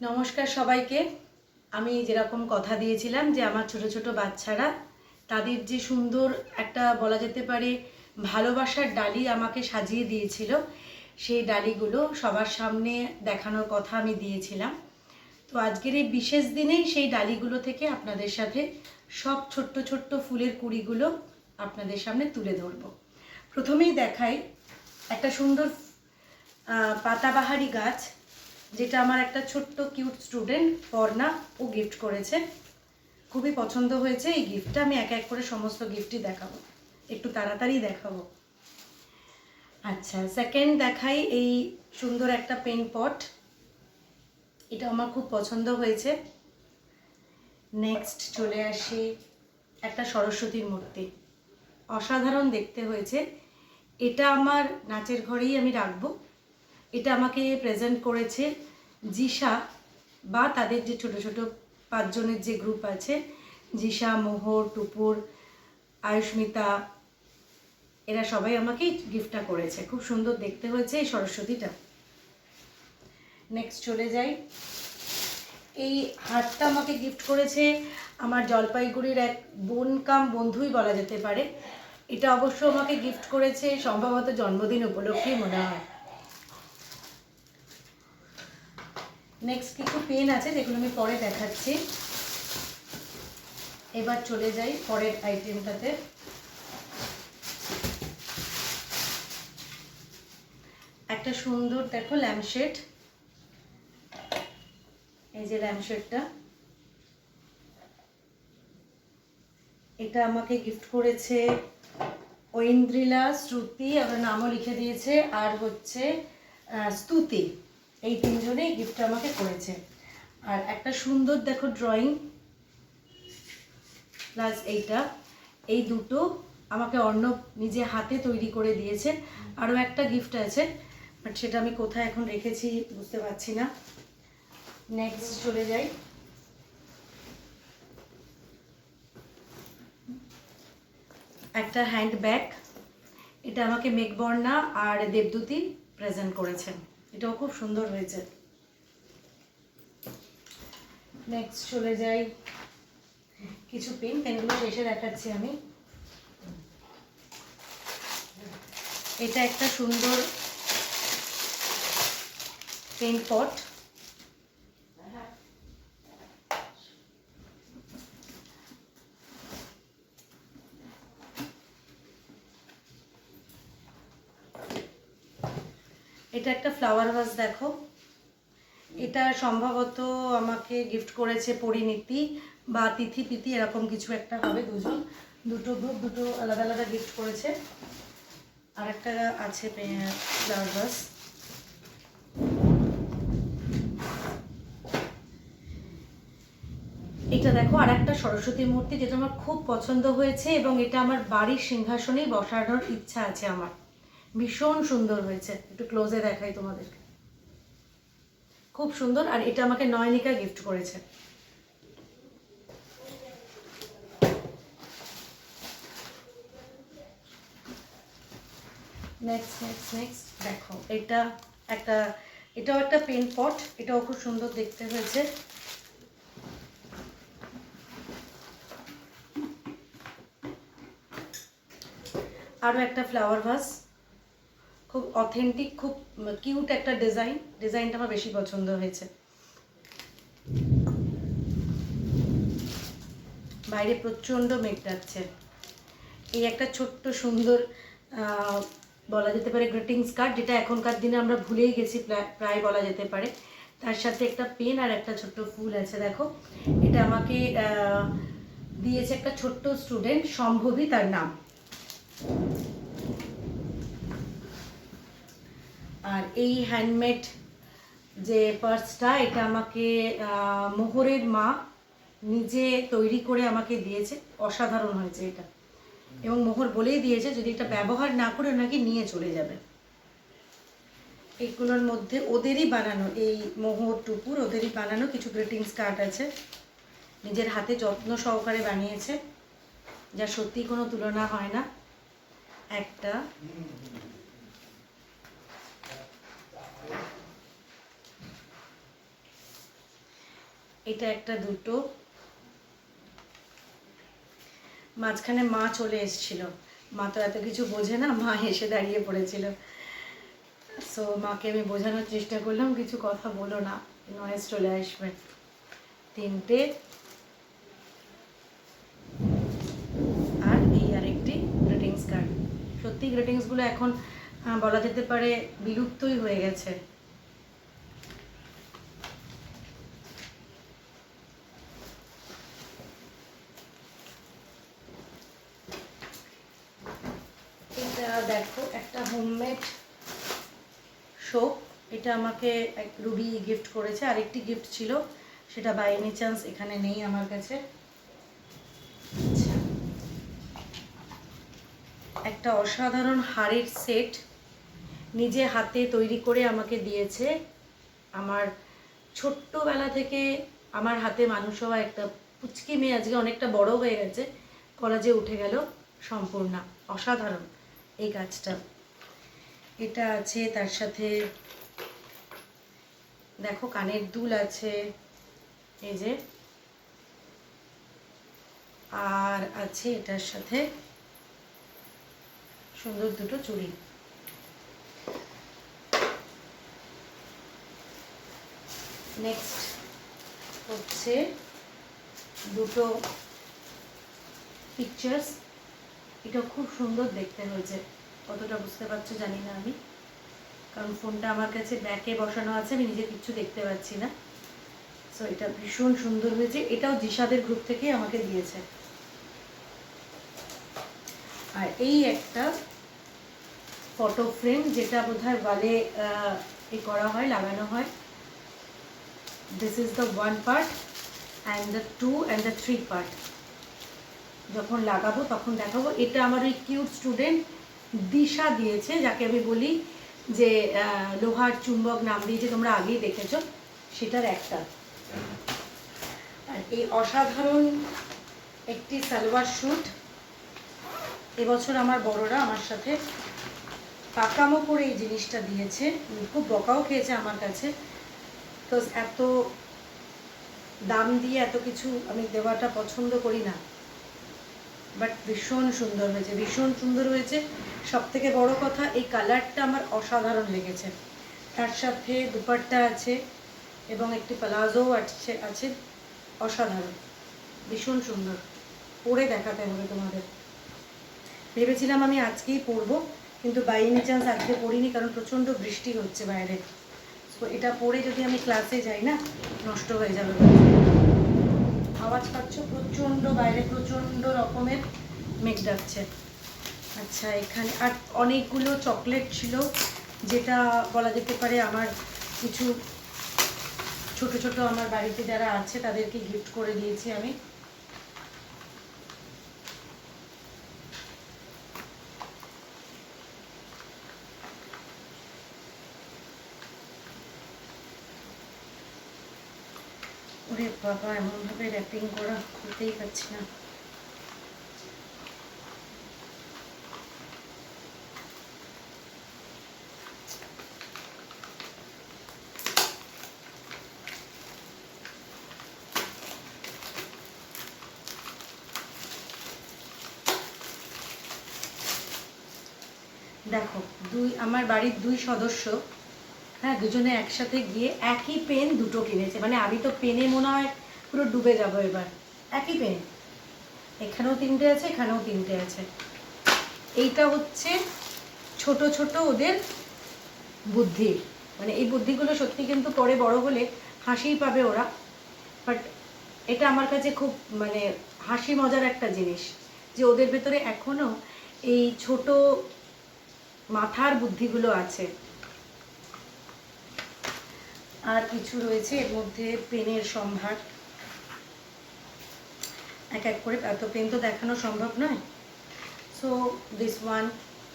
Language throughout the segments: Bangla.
নমস্কার সবাইকে। আমি যেরকম কথা দিয়েছিলাম যে আমার ছোট ছোট বাচ্চারা, তাদের যে সুন্দর একটা বলা যেতে পারে ভালোবাসার ডালি আমাকে সাজিয়ে দিয়েছিল, সেই ডালিগুলো সবার সামনে দেখানোর কথা আমি দিয়েছিলাম। তো আজকের এই বিশেষ দিনেই সেই ডালিগুলো থেকে আপনাদের সাথে সব ছোট্ট ছোট্ট ফুলের কুড়িগুলো আপনাদের সামনে তুলে ধরবো। প্রথমেই দেখাই একটা সুন্দর পাতাবাহারি গাছ। যেটা আমার একটা ছোট্ট কিউট স্টুডেন্ট পর্ণা ও গিফট করেছে। খুবই পছন্দ হয়েছে এই গিফটটা আমি এক এক করে সমস্ত গিফটই দেখাবো। একটু তাড়াতাড়ি দেখাবো। আচ্ছা সেকেন্ড দেখাই এই সুন্দর একটা পেন পট এটা আমার খুব পছন্দ হয়েছে। নেক্সট চলে আসি একটা সরস্বতীর মূর্তি। অসাধারণ দেখতে হয়েছে। এটা আমার নাচের ঘরেই আমি রাখব। এটা আমাকে প্রেজেন্ট করেছে জিশা বা তাদের যে ছোট ছোট পাঁচজনের যে গ্রুপ আছে, জিশা, মোহর, টুপুর আয়ুষ্মিতা এরা সবাই আমাকে গিফটটা করেছে। খুব সুন্দর দেখতে হয়েছে এই সরস্বতীটা। নেক্সট চলে যাই। এই হারটা আমাকে গিফট করেছে আমার জলপাইগুড়ির এক বোন কাম বন্ধুই বলা যেতে পারে। এটা অবশ্য আমাকে গিফট করেছে সম্ভবত জন্মদিন উপলক্ষেই মনে হয়। নেক্সট কিছু পেন আছে, যেগুলো আমি পরে দেখাচ্ছি। এবার চলে যাই পরের আইটেমটাতে একটা সুন্দর, দেখো ল্যাম্পশেড এই যে ল্যাম্পশেডটা এটা আমাকে গিফট করেছে ঐন্দ্রিলা শ্রুতি, আমার নামও লিখে দিয়েছে, আর হচ্ছে স্তুতি। এই তিনজনেই গিফট আমাকে করেছে। আর একটা সুন্দর দেখো ড্রয়িং প্লাস এইটা। এই দুটো আমাকে অর্ণব নিজে হাতে তৈরি করে দিয়েছে আরও একটা গিফট আছে বাট সেটা আমি কোথায় এখন রেখেছি বুঝতে পারছি না। নেক্সট চলে যাই। একটা হ্যান্ড ব্যাগ এটা আমাকে মেঘবর্ণা আর দেবদূতি প্রেজেন্ট করেছেন। এটাও খুব সুন্দর হয়েছে। নেক্সট চলে যাই। কিছু পেন পেনগুলো শেষে দেখাচ্ছি আমি। এটা একটা সুন্দর পেন পট এটা একটা ফ্লাওয়ার ভাস দেখো। এটা সম্ভবত আমাকে গিফট করেছে পরিণীতি বা তিথি পিতি, এরকম কিছু একটা হবে দুজন। দুটো গ্রুপ দুটো আলাদা আলাদা গিফট করেছে। আর একটা আছে ফ্লাওয়ার ভাস এটা দেখো আর একটা সরস্বতী মূর্তি, যেটা আমার খুব পছন্দ হয়েছে এবং এটা আমার বাড়ির সিংহাসনেই বসানোর ইচ্ছা আছে আমার। ভীষণ সুন্দর হয়েছে। একটু ক্লোজে দেখাই তোমাদের খুব সুন্দর, আর এটা আমাকে নয়নিকা গিফট করেছে। নেক্সট নেক্সট নেক্সট দেখো, এটা একটা, এটাও একটা পেন পট এটাও খুব সুন্দর দেখতে হয়েছে। আরও একটা ফ্লাওয়ার ভাস খুব অথেন্টিক খুব কিউট একটা ডিজাইন ডিজাইনটা আমার বেশি পছন্দ হয়েছে। বাইরে প্রচণ্ড মেঘ ডাকছে। এই একটা ছোট্ট, সুন্দর বলা যেতে পারে গ্রিটিংস কার্ড যেটা এখনকার দিনে আমরা ভুলেই গেছি প্রায়- বলা যেতে পারে। তার সাথে একটা পেন আর একটা ছোট্ট ফুল আছে, দেখো। এটা আমাকে দিয়েছে একটা ছোট্ট স্টুডেন্ট সম্ভবী তার নাম। আর এই হ্যান্ডমেড যে পার্সটা এটা আমাকে মোহরের মা নিজে তৈরি করে আমাকে দিয়েছে। অসাধারণ হয়েছে এটা। এবং মোহর বলেই দিয়েছে, যদি এটা ব্যবহার না করে ওনাকে নিয়ে চলে যাবে। এইগুলোর মধ্যে ওদেরই বানানো, এই মোহর টুপুর ওদেরই বানানো কিছু গ্রিটিংস কার্ড আছে। নিজের হাতে যত্ন সহকারে বানিয়েছে। যা সত্যি কোনো তুলনা হয় না। একটা এটা একটা দুটো। মাঝখানে মা চলে এসেছিল। মা তো এত কিছু বোঝে না, মা এসে দাঁড়িয়ে পড়েছিল। সো মাকে আমি বোঝানোর চেষ্টা করলাম, কিছু কথা বলো না নয়েজ চলে আসবে। তিনটে। আর এই আরেকটি গ্রিটিংস কার্ড সত্যি গ্রিটিংসগুলো এখন বলা যেতে পারে বিলুপ্তই হয়ে গেছে এটা দেখো একটা হোমমেড সোপ এটা আমাকে এক রুবি গিফট করেছে। আরেকটি গিফট ছিল, সেটা বাই এনি চান্স এখানে নেই আমার কাছে। একটা অসাধারণ হাড়ের সেট নিজে হাতে তৈরি করে আমাকে দিয়েছে। আমার ছোট্টবেলা থেকে আমার হাতে মানুষ হওয়া একটা পুচকি মেয়ে আজকে অনেকটা বড় হয়ে গেছে। কলেজে উঠে গেল সম্পূর্ণা। অসাধারণ এই কাজটা। এটা আছে, তার সাথে দেখো কানের দুল আছে, এই যে। আর আছে এটার সাথে সুন্দর দুটো চুড়ি। নেক্সট হচ্ছে দুটো পিকচার্স এটা খুব সুন্দর দেখতে হয়েছে। কতটা বুঝতে পারছ জানি না আমি। কারণ ফোনটা আমার কাছে ব্যাকে বসানো আছে, আমি নিজে কিচ্ছু দেখতে পাচ্ছি না। সো এটা ভীষণ সুন্দর হয়েছে। এটাও জিসাদের গ্রুপ থেকেই আমাকে দিয়েছে। আর এই একটা ফটো ফ্রেম যেটা বোধহয় ওয়ালে এ করা হয়, লাগানো হয়। This is the one part and the two and the three part যখন লাগাবো, তখন দেখাবো। এটা আমার ওই কিউট স্টুডেন্ট দিশা দিয়েছে, যাকে আমি বলি যে লোহার চুম্বক নাম দিয়েছে তোমরা আগেই দেখেছ, সেটার একটা। আর এই অসাধারণ একটি সালোয়ার শ্যুট এবছর আমার বড়রা আমার সাথে পাকামো করে এই জিনিসটা দিয়েছে। খুব বকাও খেয়েছে আমার কাছে। তো এত দাম দিয়ে এত কিছু আমি দেওয়াটা পছন্দ করি না। বাট ভীষণ সুন্দর হয়েছে, ভীষণ সুন্দর হয়েছে। সব থেকে বড় কথা, এই কালারটা আমার অসাধারণ লেগেছে। তার সাথে দুপাট্টা আছে এবং একটি প্লাজোও আছে আছে। অসাধারণ, ভীষণ সুন্দর। পরে দেখাতে হবে তোমাদের। ভেবেছিলাম আমি আজকেই পরবো, কিন্তু বাই এনি চান্স আজকে পড়িনি কারণ প্রচণ্ড বৃষ্টি হচ্ছে বাইরে। তো এটা পরে যদি আমি ক্লাসে যাই না, নষ্ট হয়ে যাবে। আওয়াজ পাচ্ছ? প্রচণ্ড বাইরে প্রচণ্ড রকমের মেঘ ডাকছে। আচ্ছা এখানে আর অনেকগুলো চকলেট ছিল, যেটা বলা যেতে পারে আমার কিছু ছোট ছোট আমার বাড়িতে যারা আছে, তাদেরকে গিফট করে দিয়েছি আমি। ওরে বাবা এমনভাবে র্যাপিং করা খুলতেই পারছি না। দেখো দুই আমার বাড়ির দুই সদস্য হ্যাঁ দুজনে একসাথে গিয়ে একই পেন দুটো কিনেছে। মানে আমি তো পেনে মনে হয় পুরো ডুবে যাব এবার। একই পেন। এখানেও তিনটে আছে, এখানেও তিনটে আছে। এইটা হচ্ছে ছোট ছোট ওদের বুদ্ধি। মানে এই বুদ্ধিগুলো সত্যি কিন্তু পরে বড় হলে হাসিই পাবে ওরা। বাট এটা আমার কাছে খুব মানে হাসি মজার একটা জিনিস যে ওদের ভেতরে এখনও এই ছোট মাথার বুদ্ধিগুলো আছে। আর কিছু রয়েছে এর মধ্যে পেনের সম্ভার। এক এক করে, এত পেন তো দেখানো সম্ভব নয়। সো দিস ওয়ান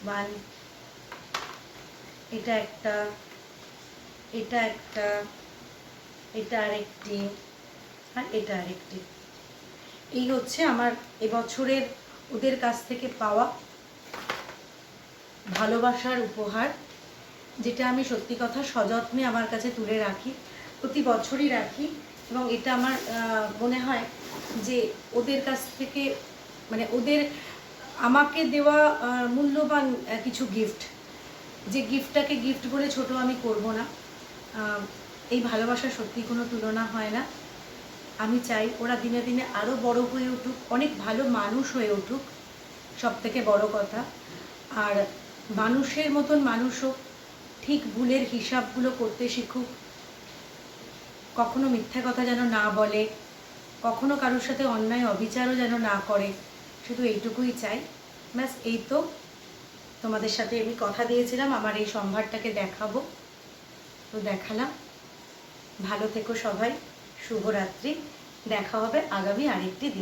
ওয়ান এটা একটা এটা একটা, এটা আরেকটি, আর এটা আরেকটি। এই হচ্ছে আমার এবছরের ওদের কাছ থেকে পাওয়া ভালোবাসার উপহার। যেটা আমি সত্যি কথা সযত্নে আমার কাছে তুলে রাখি, প্রতি বছরই রাখি এবং এটা আমার মনে হয় যে ওদের কাছ থেকে মানে ওদের আমাকে দেওয়া মূল্যবান কিছু গিফট যে গিফটটাকে গিফট বলে ছোট আমি করব না। এই ভালোবাসার সত্যি কোনো তুলনা হয় না। আমি চাই ওরা দিনে দিনে আরও বড় হয়ে উঠুক, অনেক ভালো মানুষ হয়ে উঠুক সব থেকে বড় কথা। আর মানুষের মতন মানুষও ঠিক ভুলের হিসাবগুলো করতে শিখুক। কখনো মিথ্যা কথা যেন না বলে, কখনো কারোর সাথে অন্যায় অবিচারও যেন না করে, শুধু এইটুকুই চাই। ব্যাস, এই তো। তোমাদের সাথে আমি কথা দিয়েছিলাম, আমার এই সম্ভারটাকে দেখাবো। তো দেখালাম। ভালো থেকো সবাই, শুভরাত্রি। দেখা হবে আগামী আরেকটি দিন।